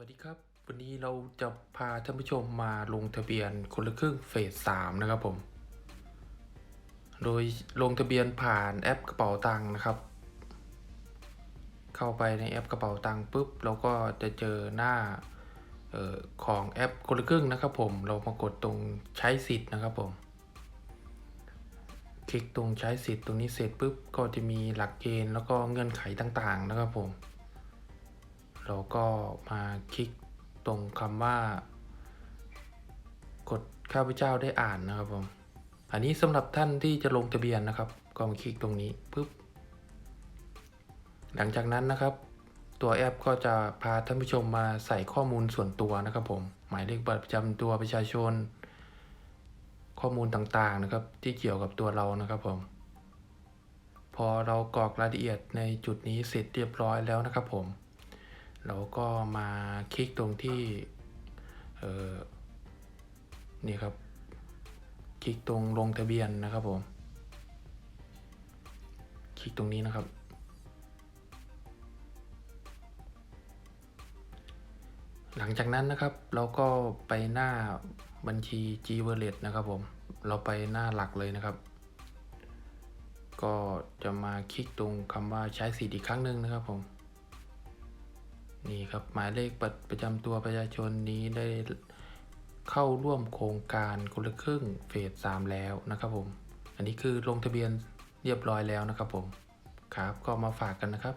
วัสดีครับ วันนี้เราจะพาท่านผู้ชมมาลงทะเบียนคนละครึ่งเฟสสามนะครับผม โดยลงทะเบียนผ่านแอปกระเป๋าตังค์นะครับ เข้าไปในแอปกระเป๋าตังค์ปุ๊บเราก็จะเจอหน้าออของแอปคนละครึ่งนะครับผม เรามากดตรงใช้สิทธิ์นะครับผม คลิกตรงใช้สิทธิ์ตรงนี้เสร็จปุ๊บก็จะมีหลักเกณฑ์แล้วก็เงื่อนไขต่างๆนะครับผม เราก็มาคลิกตรงคำว่า กดข้าพเจ้าได้อ่านนะครับผมอันนี้สำหรับท่านที่จะลงทะเบียนนะครับ ก็มาคลิกตรงนี้ปุ๊บหลังจากนั้นนะครับ ตัวแอปก็จะพาท่านผู้ชมมาใส่ข้อมูลส่วนตัวนะครับผม หมายเลขบัตรประจำตัวประชาชน ข้อมูลต่างๆนะครับ ที่เกี่ยวกับตัวเรานะครับผม พอเรากรอกรายละเอียดในจุดนี้เสร็จเรียบร้อยแล้วนะครับผม เราก็มาคลิกตรงที่เออนี่ครับ คลิกตรงลงทะเบียนนะครับผม คลิกตรงนี้นะครับ หลังจากนั้นนะครับเราก็ไปหน้าบัญชี G w a l l e t นะครับผม เราไปหน้าหลักเลยนะครับ ก็จะมาคลิกตรงคำว่าใช้สิทธิ์อีกครั้งหนึ่งนะครับผม นี่ครับหมายเลขบัตรประจำตัวประชาชนนี้ได้เข้าร่วมโครงการคนละครึ่งเฟสสามแล้วนะครับผม อันนี้คือลงทะเบียนเรียบร้อยแล้วนะครับผม ครับก็มาฝากกันนะครับ